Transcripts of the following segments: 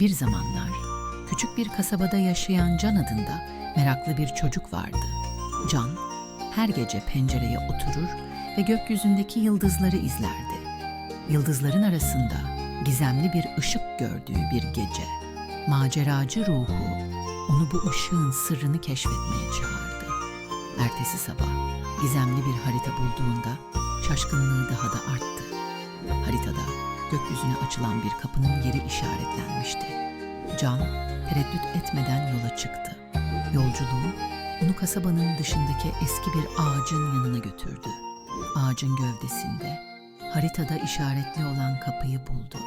Bir zamanlar küçük bir kasabada yaşayan Can adında meraklı bir çocuk vardı. Can her gece pencereye oturur ve gökyüzündeki yıldızları izlerdi. Yıldızların arasında gizemli bir ışık gördüğü bir gece. Maceracı ruhu onu bu ışığın sırrını keşfetmeye çağırdı. Ertesi sabah gizemli bir harita bulduğunda şaşkınlığı daha da arttı. Gökyüzüne açılan bir kapının yeri işaretlenmişti. Can tereddüt etmeden yola çıktı. Yolculuğu onu kasabanın dışındaki eski bir ağacın yanına götürdü. Ağacın gövdesinde haritada işaretli olan kapıyı buldu.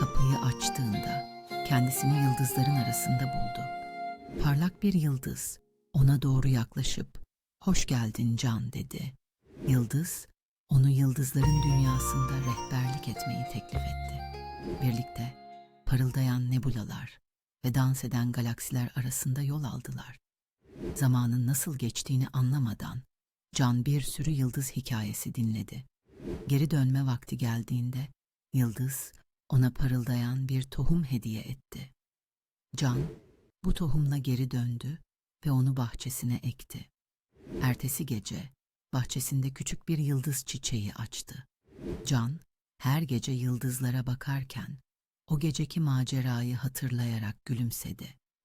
Kapıyı açtığında kendisini yıldızların arasında buldu. Parlak bir yıldız ona doğru yaklaşıp "Hoş geldin Can." dedi. Yıldız onu yıldızların dünyasında rehberlik etmeyi teklif etti. Birlikte parıldayan nebulalar ve dans eden galaksiler arasında yol aldılar. Zamanın nasıl geçtiğini anlamadan Can bir sürü yıldız hikayesi dinledi. Geri dönme vakti geldiğinde yıldız ona parıldayan bir tohum hediye etti. Can bu tohumla geri döndü ve onu bahçesine ekti. Ertesi gece bahçesinde küçük bir yıldız çiçeği açtı. Can her gece yıldızlara bakarken o geceki macerayı hatırlayarak gülümsedi.